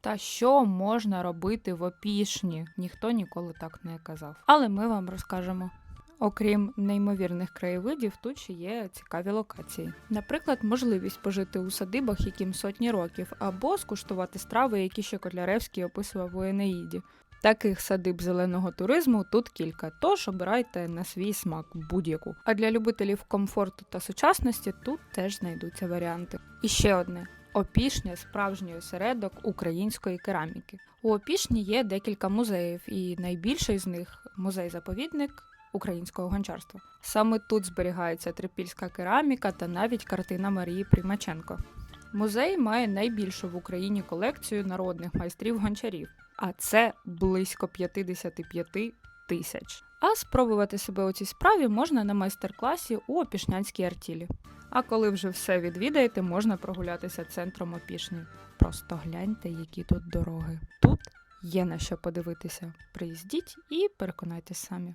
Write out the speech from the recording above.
Та що можна робити в опішні? Ніхто ніколи так не казав. Але ми вам розкажемо. Окрім неймовірних краєвидів, тут ще є цікаві локації. Наприклад, можливість пожити у садибах, яким сотні років, або скуштувати страви, які ще Котляревський описував у Енеїді. Таких садиб зеленого туризму тут кілька, тож обирайте на свій смак будь-яку. А для любителів комфорту та сучасності тут теж знайдуться варіанти. І ще одне. Опішня справжній осередок української кераміки. У Опішні є декілька музеїв, і найбільший з них музей-заповідник українського гончарства. Саме тут зберігається трипільська кераміка та навіть картина Марії Примаченко. Музей має найбільшу в Україні колекцію народних майстрів гончарів, а це близько 55 тисяч. А спробувати себе у цій справі можна на майстер-класі у Опішнянській артілі. А коли вже все відвідаєте, можна прогулятися центром Опішні. Просто гляньте, які тут дороги. Тут є на що подивитися. Приїздіть і переконайтесь самі.